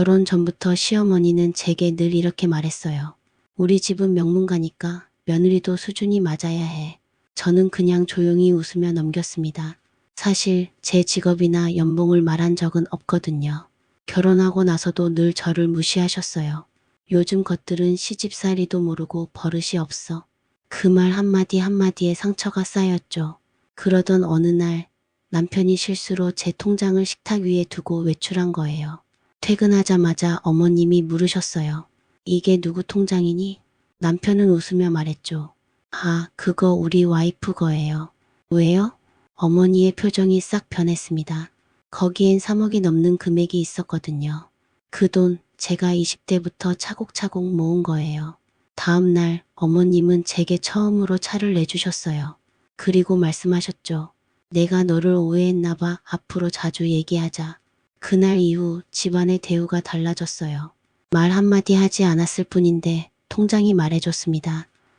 결혼 전부터 시어머니는 제게 늘 이렇게 말했어요. 우리 집은 명문가니까 며느리도 수준이 맞아야 해. 저는 그냥 조용히 웃으며 넘겼습니다. 사실 제 직업이나 연봉을 말한 적은 없거든요. 결혼하고 나서도 늘 저를 무시하셨어요. 요즘 것들은 시집살이도 모르고 버릇이 없어. 그 말 한마디 한마디에 상처가 쌓였죠. 그러던 어느 날 남편이 실수로 제 통장을 식탁 위에 두고 외출한 거예요. 퇴근하자마자 어머님이 물으셨어요. 이게 누구 통장이니? 남편은 웃으며 말했죠. 아, 그거 우리 와이프 거예요. 왜요? 어머니의 표정이 싹 변했습니다. 거기엔 3억이 넘는 금액이 있었거든요. 그 돈 제가 20대부터 차곡차곡 모은 거예요. 다음 날 어머님은 제게 처음으로 차를 내주셨어요. 그리고 말씀하셨죠. 내가 너를 오해했나 봐. 앞으로 자주 얘기하자. 그날 이후 집안의 대우가 달라졌어요. 말 한마디 하지 않았을 뿐인데 통장이 말해줬습니다.